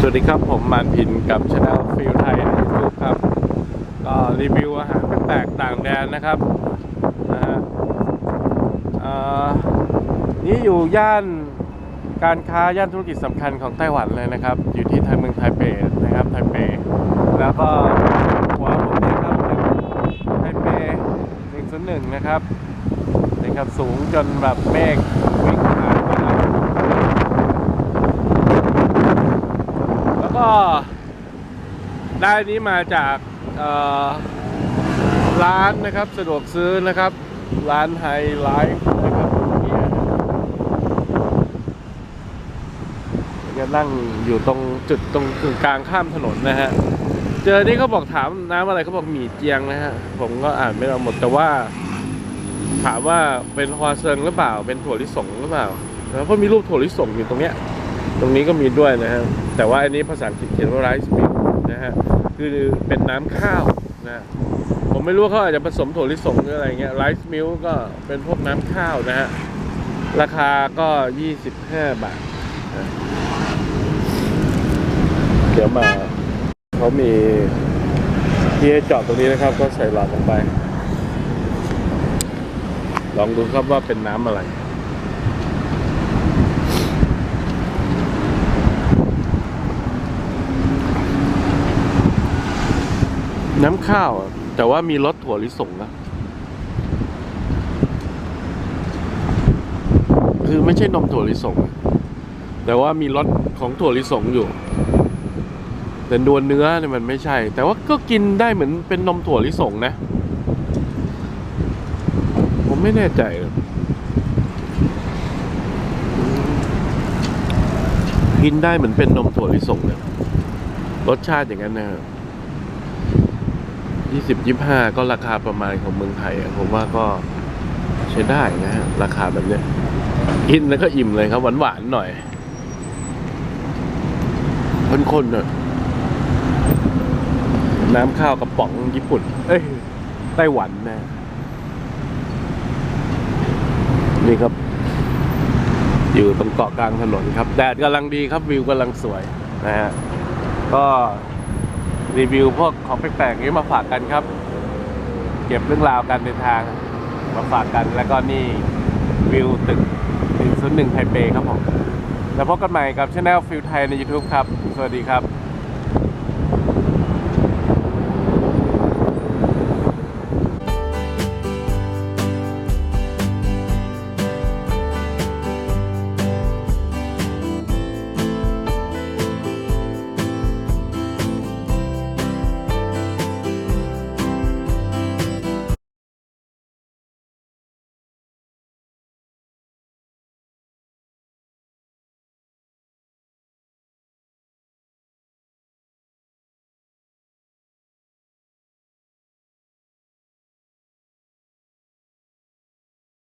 สวัสดีครับผมมานพินกับช anel ฟิลไทยในยูทูบครับ ก็รีวิวอาหารแปลกต่างแดนนะครับนะฮะเอ่อนี่อยู่ย่านการค้าย่านธุรกิจสำคัญของไต้หวันเลยนะครับ อยู่ที่ไทยเมืองไทเปนะครับไทเป แล้วก็หัวผมนี่ครับไทเป101นะครับนี่ครับสูงจนแบบเมฆวิ่งผ่านมาแล้ว แล้ว ก็ได้นี้มาจากร้านนะครับสะดวกซื้อนะครับ ร้านไฮไลท์นะครับเนี่ยจะนั่งอยู่ตรงจุดตรงกึ่งกลางข้ามถนนนะฮะ เจอนี่เขาบอกถามน้ำอะไรเขาบอกหมี่เจียงนะฮะ ผมก็อ่านไม่เอาหมดแต่ว่า ถามว่าเป็นฮวาเซิงหรือเปล่า เป็นถั่วลิสงหรือเปล่าแล้วก็มีรูปถั่วลิสงอยู่ตรงเนี้ย ตรงนี้ก็มีด้วยนะฮะแต่ว่าอันนี้ภาษาอังกฤษเขียนว่า rice milk นะฮะคือเป็นน้ำข้าวนะผมไม่รู้เขาอาจจะผสมถั่วลิสงหรืออะไรเงี้ย rice milk ก็เป็นพวกน้ำข้าวนะฮะราคาก็ 25 บาทเดี๋ยวมาเขามีที่ให้จอดตรงนี้นะครับ ก็ใส่หลอดลงไป ลองดูครับว่าเป็นน้ำอะไร น้ำข้าวอะแต่ว่ามีรสถั่วลิสงนะคือไม่ใช่นมถั่วลิสง แต่ว่ามีรสของถั่วลิสงอยู่ แต่นวลเนื้อเนี่ยมันไม่ใช่ แต่ว่าก็กินได้เหมือนเป็นนมถั่วลิสงนะ ผมไม่แน่ใจกินได้เหมือนเป็นนมถั่วลิสงเนี่ยรสชาติอย่างนั้นนะครับ ยี่สิบยี่ห้าก็ราคาประมาณของเมืองไทยผมว่าก็ใช้ได้นะฮะราคาแบบเนี้ยกินแล้วก็อิ่มเลยครับ หวานๆหน่อยข้นๆเนอะน้ำข้าวกระป๋องญี่ปุ่น เอ้ยไต้หวันนะ นี่ครับ อยู่ตรงเกาะกลางถนนครับ แดดกำลังดีครับวิวกำลังสวยนะฮะก็ รีวิวพวกของแปลกๆนี้มาฝากกันครับ เก็บเรื่องราวการเดินทางมาฝากกันแล้วก็นี่วิวตึก 101 ไทเปครับผม แล้วพบกันใหม่กับช anel ฟิลไทยใน YouTube ครับ สวัสดีครับ